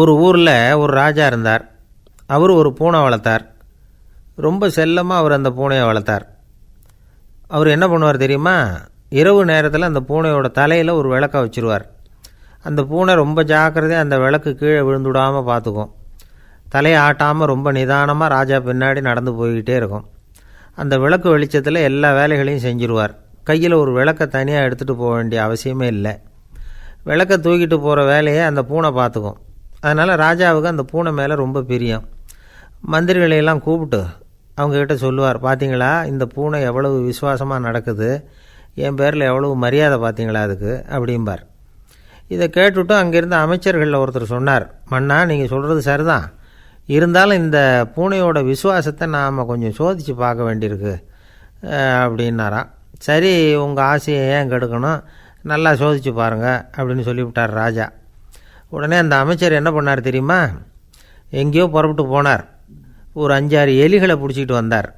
ஒரு ஊரில் ஒரு ராஜா இருந்தார். அவர் ஒரு பூனை வளர்த்தார். ரொம்ப செல்லமாக அவர் அந்த பூனையை வளர்த்தார். அவர் என்ன பண்ணுவார் தெரியுமா? இரவு நேரத்தில் அந்த பூனையோட தலையில் ஒரு விளக்க வச்சுருவார். அந்த பூனை ரொம்ப ஜாக்கிரதையாக அந்த விளக்கு கீழே விழுந்துடாமல் பார்த்துக்கும். தலையை ஆட்டாமல் ரொம்ப நிதானமாக ராஜா பின்னாடி நடந்து போய்கிட்டே இருக்கும். அந்த விளக்கு வெளிச்சத்தில் எல்லா வேலைகளையும் செஞ்சிருவார். கையில் ஒரு விளக்கை தனியாக எடுத்துகிட்டு போக வேண்டிய அவசியமே இல்லை. விளக்கை தூக்கிட்டு போகிற வேலையை அந்த பூனை பார்த்துக்கும். அதனால் ராஜாவுக்கு அந்த பூனை மேலே ரொம்ப பிரியம். மந்திரிகளையெல்லாம் கூப்பிட்டு அவங்கக்கிட்ட சொல்லுவார் பார்த்தீங்களா இந்த பூனை எவ்வளவு விசுவாசமாக நடக்குது? என் பேரில் எவ்வளவு மரியாதை பார்த்தீங்களா அதுக்கு? அப்படிம்பார். இதை கேட்டுவிட்டு அங்கேருந்து அமைச்சர்களில் ஒருத்தர் சொன்னார் மன்னா நீங்கள் சொல்கிறது சரிதான். இருந்தாலும் இந்த பூனையோட விசுவாசத்தை நாம் கொஞ்சம் சோதித்து பார்க்க வேண்டியிருக்கு. அப்படின்னாராம். சரி உங்கள் ஆசையை ஏன் கெடுக்கணும்? நல்லா சோதித்து பாருங்கள் அப்படின்னு சொல்லிவிட்டார் ராஜா. உடனே அந்த அமைச்சர் என்ன பண்ணார் தெரியுமா? எங்கேயோ புறப்பட்டு போனார். ஒரு அஞ்சாறு எலிகளை பிடிச்சிக்கிட்டு வந்தார்.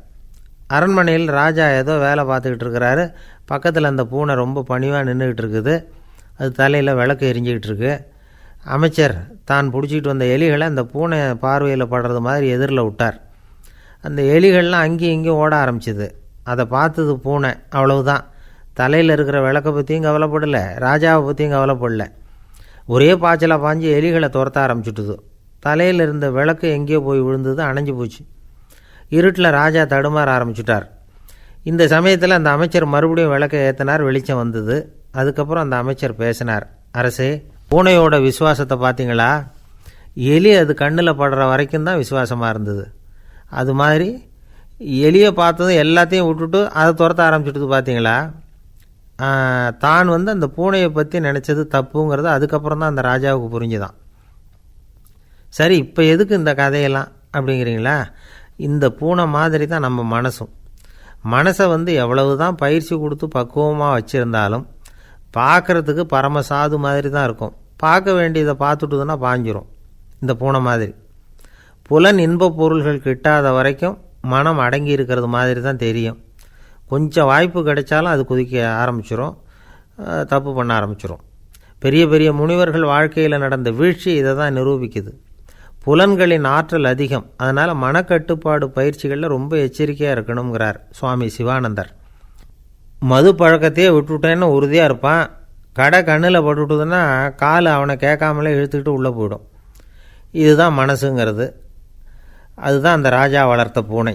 அரண்மனையில் ராஜா ஏதோ வேலை பார்த்துக்கிட்டு இருக்கிறாரு. பக்கத்தில் அந்த பூனை ரொம்ப பணிவாக நின்றுக்கிட்டு இருக்குது. அது தலையில் விளக்கு எரிஞ்சிக்கிட்டு இருக்கு. அமைச்சர் தான் பிடிச்சிக்கிட்டு வந்த எலிகளை அந்த பூனை பார்வையில் படுறது மாதிரி எதிரில் விட்டார். அந்த எலிகள்லாம் அங்கேயும் இங்கேயும் ஓட ஆரம்பிச்சிது. அதை பார்த்தது பூனை. அவ்வளவுதான். தலையில் இருக்கிற விளக்கை பற்றியும் கவலைப்படலை. ராஜாவை பற்றியும் கவலைப்படல. ஒரே பாய்ச்சலாக பாஞ்சு எலிகளை துரத்த ஆரம்பிச்சுட்டுது. தலையில் இருந்த விளக்கு எங்கேயோ போய் விழுந்தது அணைஞ்சு போச்சு. இருட்டில் ராஜா தடுமாற ஆரம்பிச்சுட்டார். இந்த சமயத்தில் அந்த அமைச்சர் மறுபடியும் விளக்கை ஏற்றினார் வெளிச்சம் வந்தது. அதுக்கப்புறம் அந்த அமைச்சர் பேசினார் அரசே பூனையோட விசுவாசத்தை பார்த்தீங்களா எலி அது கண்ணில் படுற வரைக்கும் தான் விசுவாசமாக இருந்தது. அது மாதிரி எலியை பார்த்ததும் எல்லாத்தையும் விட்டுட்டு அதை துரத்த ஆரம்பிச்சுட்டு பார்த்தீங்களா தான் வந்து அந்த பூனையை பற்றி நினச்சது தப்புங்கிறது அதுக்கப்புறம் தான் அந்த ராஜாவுக்கு புரிஞ்சுதான். சரி இப்போ எதுக்கு இந்த கதையெல்லாம் அப்படிங்கிறீங்களா? இந்த பூனை மாதிரி தான் நம்ம மனசும். மனசை வந்து எவ்வளவு தான் பயிற்சி கொடுத்து பக்குவமாக வச்சுருந்தாலும் பார்க்குறதுக்கு பரமசாது மாதிரி தான் இருக்கும். பார்க்க வேண்டியதை பார்த்துட்டுதுன்னா பாஞ்சிரும் இந்த பூனை மாதிரி. புலன் இன்பப் பொருள்கள் கிட்டாத வரைக்கும் மனம் அடங்கி இருக்கிறது மாதிரி தான் தெரியும். கொஞ்சம் வாய்ப்பு கிடைச்சாலும் அது குதிக்க ஆரம்பிச்சிடும் தப்பு பண்ண ஆரம்பிச்சிடும் பெரிய பெரிய முனிவர்கள் வாழ்க்கையில் நடந்த வீழ்ச்சி இதை தான் நிரூபிக்குது. புலன்களின் ஆற்றல் அதிகம். அதனால் மனக்கட்டுப்பாடு பயிற்சிகளில் ரொம்ப எச்சரிக்கையாக இருக்கணுங்கிறார் சுவாமி சிவானந்தர். மது பழக்கத்தையே விட்டுவிட்டேன்னு உறுதியாக இருப்பான். கடை கண்ணில் பட்டுவிட்டதுன்னா கால் அவனை கேட்காமலே இழுத்துக்கிட்டு உள்ளே போயிடும். இதுதான் மனசுங்கிறது. அதுதான் அந்த ராஜா வளர்த்த பூனை.